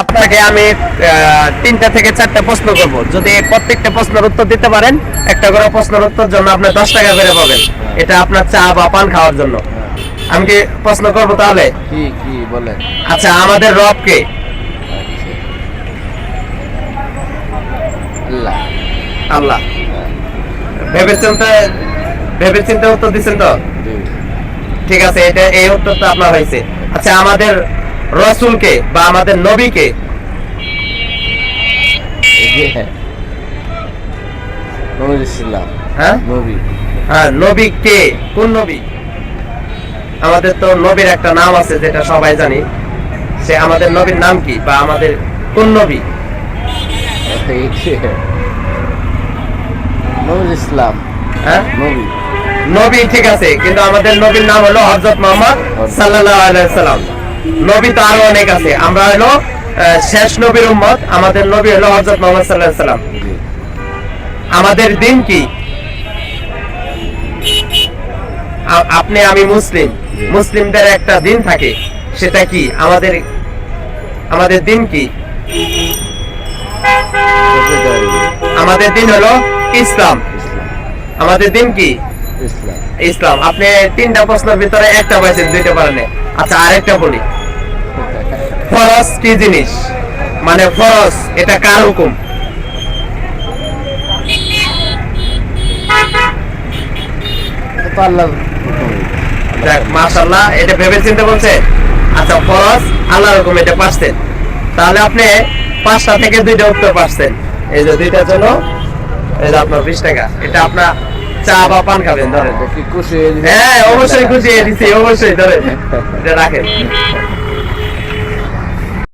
আপনাকে আমি তিনটা থেকে চারটা প্রশ্ন করব। যদি প্রত্যেকটা প্রশ্নের উত্তর দিতে পারেন একটা করে প্রশ্নের উত্তর জন্য আপনি দশ টাকা করে পাবেন। এটা আপনার চা বা পান খাওয়ার জন্য। আমি কি প্রশ্ন করব তাহলে? কি কি বলেন। আচ্ছা আমাদের রব কে? আল্লাহ। আল্লাহ। ভেবে চিন্তে ভেবে চিন্তে উত্তর দিচ্ছেন তো? ঠিক আছে এটা এই উত্তরটা আপনার হয়েছে। আচ্ছা আমাদের রসুলকে বা আমাদের নবীকে। হ্যাঁ? নবী। হ্যাঁ নবী কে? কোন নবী? আমাদের তো নবীর একটা নাম আছে যেটা সবাই জানি। সে আমাদের নবীর নাম কি বা আমাদের কোন নবী? নবীর ইসলাম। হ্যাঁ? নবী। নবী ঠিক আছে কিন্তু আমাদের নবীর নাম হলো হযরত মোহাম্মদ সাল্লাল্লাহু আলাইহি সাল্লাম নবী তো আরও অনেক আছে। আমরা হলো শেষ নবীর উম্মত আমাদের নবী হলো হযরত মোহাম্মদ আলাইহি সাল্লাম আমাদের দিন কি? আপনি আমি মুসলিম। মুসলিমদের একটা দিন থাকে সেটা কি? আমাদের আমাদের দিন কি। আমাদের দিন হলো ইসলাম। আমাদের দিন কি? ইসলাম। ইসলাম। আপনি তিনটা প্রশ্নের ভিতরে একটা পাইছেন দুইটা পারেন। আচ্ছা আরেকটা বলি। ফরজ কি জিনিস? মানে ফরজ এটা কার হুকুম? মাশাল্লাহ এটা ভেবে চিন্তে বলছে। আচ্ছা ফরজ আল্লাহর হুকুম এটা পারছেন। তাহলে আপনি পাঁচটা থেকে দুইটা উত্তর পারছেন। এই যে দুইটা জন্য এই যে আপনার বিশ টাকা। এটা আপনার চা বা পান খাবেন ধরেন। এটা কি খুশি হয়ে অবশ্যই খুশি দিছি অবশ্যই ধরেন। রাখেন।